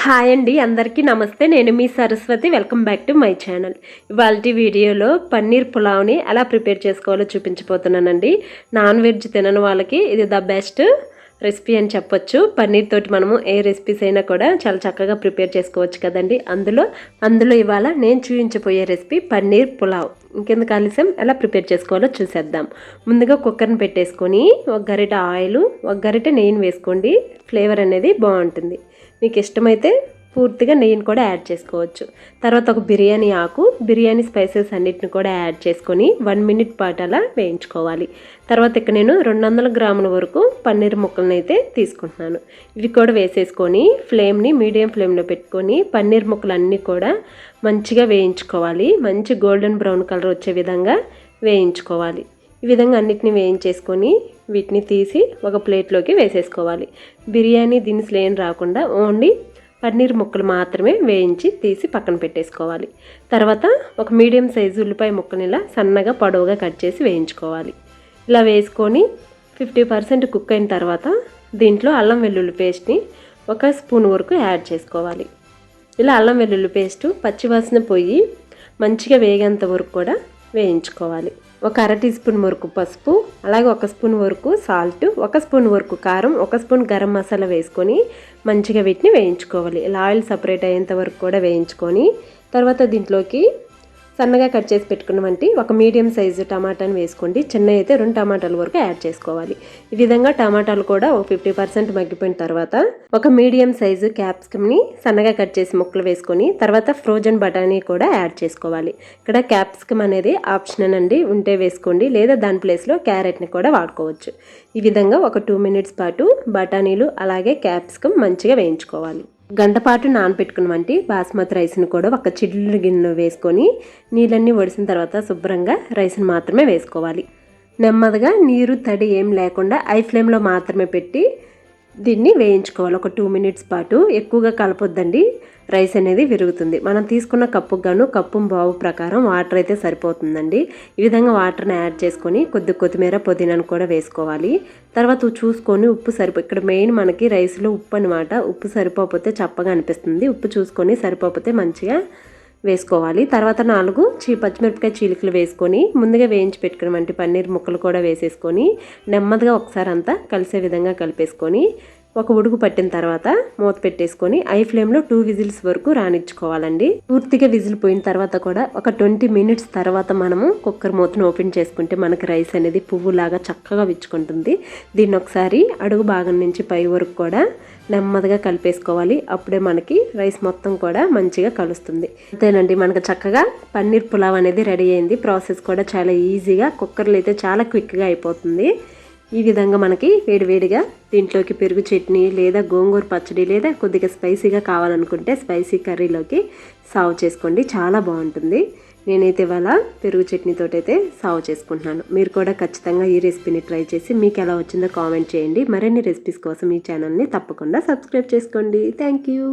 Hi అండి అందరికీ నమస్తే. నేను మీ Saraswati. Welcome back to my channel ఇవాళ వీడియోలో పన్నీర్ పులావ్ని ఎలా ప్రిపేర్ చేసుకోవాలో చూపించబోతున్నానండి. నాన్ వెజ్ తినని వాళ్ళకి ఇది ద బెస్ట్ రెసిపీ అని చెప్పొచ్చు. పన్నీర్ తోటి మనము ఏ రెసిపీస్ అయినా కూడా చాలా చక్కగా ప్రిపేర్ చేసుకోవచ్చు కదండి. అందులో అందులో ఇవాళ నేను చూపించబోయే రెసిపీ పన్నీర్ పులావ్. ఇంకెందుకు ఆలస్యం? ఎలా ప్రిపేర్ చేసుకోవాలో చూసేద్దాం. ముందుగా కుక్కర్ని పెట్టేసుకొని ఒక గరిట ఆయిల్ ఒక గరిట నెయ్యిని వేసుకోండి. ఫ్లేవర్ అనేది బాగుంటుంది. మీకు ఇష్టమైతే పూర్తిగా నెయ్యిని కూడా యాడ్ చేసుకోవచ్చు. తర్వాత ఒక బిర్యానీ ఆకు బిర్యానీ స్పైసెస్ అన్నిటిని కూడా యాడ్ చేసుకొని వన్ మినిట్ పాటు అలా వేయించుకోవాలి. తర్వాత ఇక్కడ నేను రెండు వందల గ్రాముల వరకు పన్నీర్ ముక్కలను అయితే తీసుకుంటున్నాను. ఇవి కూడా వేసేసుకొని ఫ్లేమ్ని మీడియం ఫ్లేమ్లో పెట్టుకొని పన్నీర్ ముక్కలు అన్నీ కూడా మంచిగా వేయించుకోవాలి. మంచి గోల్డెన్ బ్రౌన్ కలర్ వచ్చే విధంగా వేయించుకోవాలి. ఈ విధంగా అన్నిటిని వేయించేసుకొని వీటిని తీసి ఒక ప్లేట్లోకి వేసేసుకోవాలి. బిర్యానీ దినుసులు ఏం రాకుండా ఓన్లీ పన్నీర్ ముక్కలు మాత్రమే వేయించి తీసి పక్కన పెట్టేసుకోవాలి. తర్వాత ఒక మీడియం సైజు ఉల్లిపాయ ముక్కని ఇలా సన్నగా పొడవుగా కట్ చేసి వేయించుకోవాలి. ఇలా వేసుకొని ఫిఫ్టీ పర్సెంట్ కుక్ అయిన తర్వాత దీంట్లో అల్లం వెల్లుల్లి పేస్ట్ని ఒక స్పూన్ వరకు యాడ్ చేసుకోవాలి. ఇలా అల్లం వెల్లుల్లి పేస్టు పచ్చివాసన పోయి మంచిగా వేగేంత వరకు కూడా వేయించుకోవాలి. ఒక అర టీ స్పూన్ వరకు పసుపు అలాగే ఒక స్పూన్ వరకు సాల్ట్ ఒక స్పూన్ వరకు కారం ఒక స్పూన్ గరం మసాలా వేసుకొని మంచిగా వీటిని వేయించుకోవాలి. ఇలా ఆయిల్ సపరేట్ అయ్యేంత వరకు కూడా వేయించుకొని తర్వాత దీంట్లోకి సన్నగా కట్ చేసి పెట్టుకున్నవంటి ఒక మీడియం సైజు టమాటాని వేసుకోండి. చిన్న అయితే రెండు టమాటాల వరకు యాడ్ చేసుకోవాలి. ఈ విధంగా టమాటాలు కూడా ఒక ఫిఫ్టీ పర్సెంట్ మగ్గిపోయిన తర్వాత ఒక మీడియం సైజు క్యాప్సికమ్ని సన్నగా కట్ చేసి ముక్కలు వేసుకొని తర్వాత ఫ్రోజన్ బఠానీ కూడా యాడ్ చేసుకోవాలి. ఇక్కడ క్యాప్సికమ్ అనేది ఆప్షనల్ అండి. ఉంటే వేసుకోండి. లేదా దాని ప్లేస్లో క్యారెట్ని కూడా వాడుకోవచ్చు. ఈ విధంగా ఒక టూ మినిట్స్ పాటు బఠానీలు అలాగే క్యాప్సికమ్ మంచిగా వేయించుకోవాలి. గంటపాటు పాటు బాస్మతి రైస్ని కూడా ఒక చిల్లు గిన్నె వేసుకొని నీళ్ళన్నీ ఒడిసిన తర్వాత శుభ్రంగా రైస్ని మాత్రమే వేసుకోవాలి. నెమ్మదిగా నీరు తడి ఏం లేకుండా ఐ ఫ్లేమ్లో మాత్రమే పెట్టి దీన్ని వేయించుకోవాలి. ఒక టూ మినిట్స్ పాటు. ఎక్కువగా కలపొద్దండి. రైస్ అనేది విరుగుతుంది. మనం తీసుకున్న కప్పుకు గాను కప్పు బావు ప్రకారం వాటర్ అయితే సరిపోతుందండి. ఈ విధంగా వాటర్ని యాడ్ చేసుకొని కొద్ది కొత్తిమీర పుదీనాను కూడా వేసుకోవాలి. తర్వాత చూసుకొని ఉప్పు సరిపో ఇక్కడ మెయిన్ మనకి రైస్లో ఉప్పు అనమాట ఉప్పు సరిపోతే చప్పగా అనిపిస్తుంది. ఉప్పు చూసుకొని సరిపోతే మంచిగా వేసుకోవాలి. తర్వాత నాలుగు చీ పచ్చిమిరపకాయ చీలికలు వేసుకొని ముందుగా వేయించి పెట్టుకున్నటువంటి పన్నీర్ ముక్కలు కూడా వేసేసుకొని నెమ్మదిగా ఒకసారి అంతా కలిసే విధంగా కలిపేసుకొని ఒక ఉడుకు పట్టిన తర్వాత మూత పెట్టేసుకొని ఐ ఫ్లేమ్లో టూ విజిల్స్ వరకు రానిచ్చుకోవాలండి. పూర్తిగా విజిల్ పోయిన తర్వాత కూడా ఒక ట్వంటీ మినిట్స్ తర్వాత మనము కుక్కర్ మూతను ఓపెన్ చేసుకుంటే మనకి రైస్ అనేది పువ్వులాగా చక్కగా విచ్చుకుంటుంది. దీన్ని ఒకసారి అడుగు భాగం నుంచి పై వరకు కూడా నెమ్మదిగా కలిపేసుకోవాలి. అప్పుడే మనకి రైస్ మొత్తం కూడా మంచిగా కలుస్తుంది. అంతేనండి మనకు చక్కగా పన్నీర్ పులావ్ అనేది రెడీ అయింది. ప్రాసెస్ కూడా చాలా ఈజీగా కుక్కర్లో అయితే చాలా క్విక్గా అయిపోతుంది. ఈ విధంగా మనకి వేడివేడిగా దీంట్లోకి పెరుగు చట్నీ లేదా గోంగూర పచ్చడి లేదా కొద్దిగా స్పైసీగా కావాలనుకుంటే స్పైసీ కర్రీలోకి సాగు చేసుకోండి. చాలా బాగుంటుంది. నేనైతే ఇవాళ పెరుగు చట్నీతో అయితే సాగు చేసుకుంటున్నాను. మీరు కూడా ఖచ్చితంగా ఈ రెసిపీని ట్రై చేసి మీకు ఎలా వచ్చిందో కామెంట్ చేయండి. మరిన్ని రెసిపీస్ కోసం ఈ ఛానల్ని తప్పకుండా సబ్స్క్రైబ్ చేసుకోండి. Thank you.